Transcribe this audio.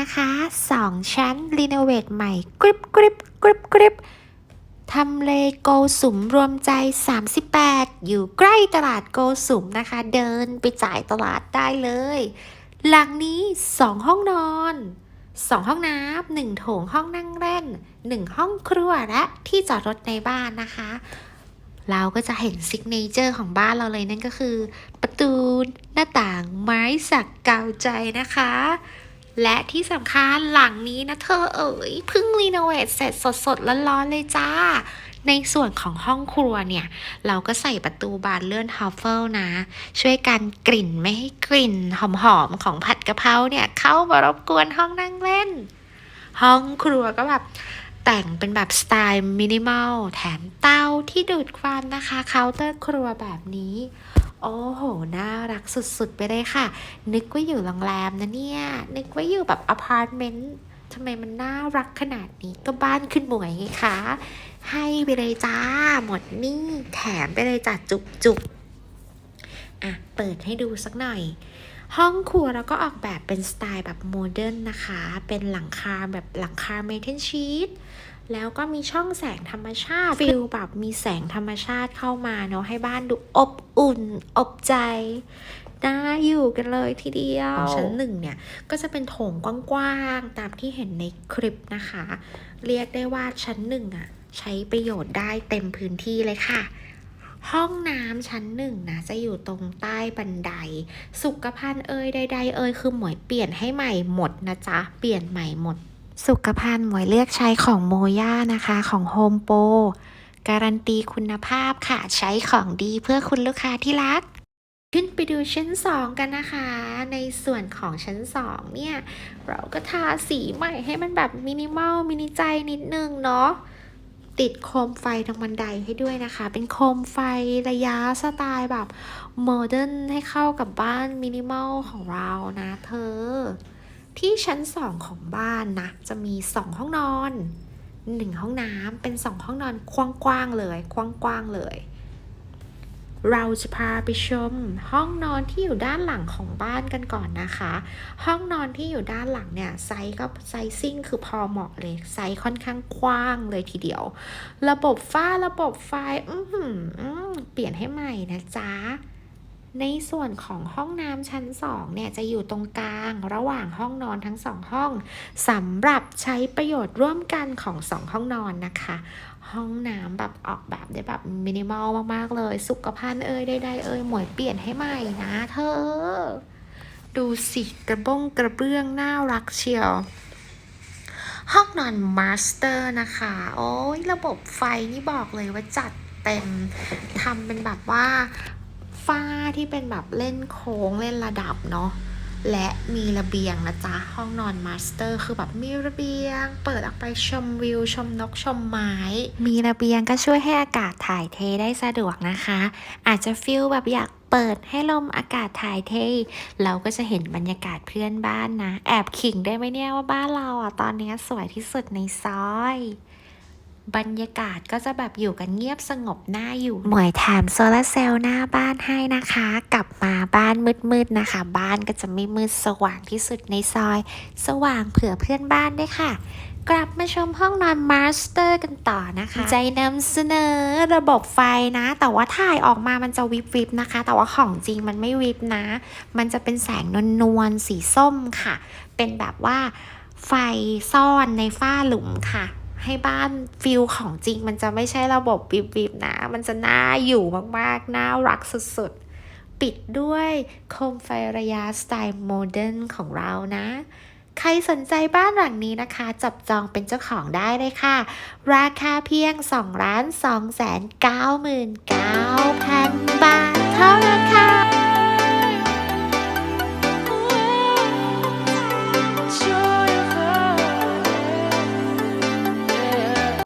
นะคะ 2 ชั้นรีโนเวทใหม่กริบกริบกริบกริบทำเลโกสุมรวมใจ 38 อยู่ใกล้ตลาดโกสุมนะคะ เดินไปจ่ายตลาดได้เลย หลังนี้ 2 ห้องนอน 2 ห้องน้ำหนึ่งโถงห้องนั่งเล่น 1 ห้องครัวและที่จอดรถในบ้านนะคะ เราก็จะเห็นซิกเนเจอร์ของบ้านเราเลยนั่นก็คือ ประตูหน้าต่างไม้สักกาวใจนะคะ และที่สำคัญหลังนี้นะเธอเอ๋ยเพิ่งรีโนเวทเสร็จสดๆร้อนๆเลยจ้า ในส่วนของห้องครัวเนี่ย เราก็ใส่ประตูบานเลื่อนทัฟเฟิลนะ ช่วยกันกลิ่นไม่ให้กลิ่นหอมๆของผัดกะเพราเนี่ย เข้ามารบกวนห้องนั่งเล่น ห้องครัวก็แบบแต่งเป็นแบบสไตล์มินิมอลแถมเตาที่ดูดควันนะคะเคาน์เตอร์ครัวแบบนี้ โอ้โห น่ารักสุดๆ ไปเลยค่ะ นึกว่าอยู่โรงแรมนะเนี่ย นึกว่าอยู่แบบอพาร์ตเมนต์ทำไมมันน่ารักขนาดนี้ก็บ้านขึ้นหมวยไงคะ ให้ไปเลยจ้า หมดนี่แถมไปเลยจ้ะจุกๆ อะ เปิดให้ดูสักหน่อยห้องครัวเราก็ออกแบบเป็นสไตล์แบบโมเดิร์นนะคะ เป็นหลังคาแบบหลังคาเมทัลชีต แล้วก็มีช่องแสงธรรมชาติฟิลแบบมีแสงธรรมชาติเข้ามาเนาะให้บ้านดูอบอุ่น อบใจน่าอยู่กันเลยทีเดียว ชั้นหนึ่งเนี่ยก็จะเป็นโถงกว้างๆ ตามที่เห็นในคลิปนะคะ เรียกได้ว่าชั้นหนึ่งอะใช้ประโยชน์ได้เต็มพื้นที่เลยค่ะ ห้องน้ำชั้นหนึ่งนะจะอยู่ตรงใต้บันได สุขภัณฑ์เอ่ยใดๆเอ่ยคือหมวยเปลี่ยนให้ใหม่หมดนะจ๊ะ เปลี่ยนใหม่หมด สุขภัณฑ์หมวยเลือกใช้ของโมย่านะคะของโฮมโปรการันตีคุณภาพค่ะ ใช้ของดีเพื่อคุณลูกค้าที่รัก ขึ้นไปดูชั้น 2 กันนะคะ ในส่วนของชั้น 2 เนี่ย เราก็ทาสีใหม่ให้มันแบบมินิมอลมินิใจนิดนึงเนาะติดโคมไฟตรงบันไดให้ด้วยนะคะ เป็นโคมไฟระยะสไตล์แบบโมเดิร์นให้เข้ากับบ้านมินิมอลของเรานะเธอ ที่ชั้น2ของบ้านนะ จะมี2ห้องนอน1ห้องน้ำเป็น2ห้องนอนกว้างๆเลยกว้างๆเลย เราจะพาไปชมห้องนอนที่อยู่ด้านหลังของบ้านกันก่อนนะคะ ห้องนอนที่อยู่ด้านหลังเนี่ยไซส์ก็ไซซิ่งคือพอเหมาะเลยไซส์ค่อนข้างกว้างเลยทีเดียว ระบบฟ้าระบบไฟ อื้อหืออื้อเปลี่ยนให้ใหม่นะจ๊ะ ในส่วนของห้องน้ำชั้น2เนี่ยจะอยู่ตรงกลางระหว่างห้องนอนทั้งสองห้องสำหรับใช้ประโยชน์ร่วมกันของสองห้องนอนนะคะ ห้องน้ำแบบออกแบบได้แบบมินิมอลมากๆเลย สุขภัณฑ์เอ่ยใดๆเอ่ยหมวยเปลี่ยนให้ใหม่นะเธอ ดูสิกระบงกระเบื้องน่ารักเชียวห้องนอนมาสเตอร์นะคะ โอ้ยระบบไฟนี่บอกเลยว่าจัดเต็มทำเป็นแบบว่า ฝ้าที่เป็นแบบเล่นโค้งเล่นระดับเนาะและมีระเบียงนะจ๊ะ ห้องนอนมาสเตอร์คือแบบมีระเบียง เปิดออกไปชมวิว ชมนกชมไม้ มีระเบียงก็ช่วยให้อากาศถ่ายเทได้สะดวกนะคะ อาจจะฟิลแบบอยากเปิดให้ลมอากาศถ่ายเท เราก็จะเห็นบรรยากาศเพื่อนบ้านนะ แอบขิงได้ไหมเนี่ยว่าบ้านเราอะตอนนี้สวยที่สุดในซอย บรรยากาศก็จะแบบอยู่กันเงียบสงบน่าอยู่ หมวยแถมโซลาร์เซลล์หน้าบ้านให้นะคะ กลับมาบ้านมืดๆนะคะ บ้านก็จะไม่มืดสว่างที่สุดในซอย สว่างเผื่อเพื่อนบ้านด้วยค่ะ กลับมาชมห้องนอนมาสเตอร์กันต่อนะคะ ใจนำเสนอระบบไฟนะ แต่ว่าถ่ายออกมามันจะวิบวิบนะคะ แต่ว่าของจริงมันไม่วิบนะ มันจะเป็นแสงนวลๆสีส้มค่ะ เป็นแบบว่าไฟซ่อนในฝ้าหลุมค่ะ ให้บ้านฟิลของจริง มันจะไม่ใช่ระบบวิบวิบๆนะ มันจะน่าอยู่มากๆ น่ารักสุดๆ ปิดด้วยโคมไฟระยะสไตล์โมเดิร์นของเรานะ ใครสนใจบ้านหลังนี้นะคะ จับจองเป็นเจ้าของได้เลยค่ะ ราคาเพียง2ล้าน2แสน9 9 0 0 0 บาทเท่านั้นค่ะ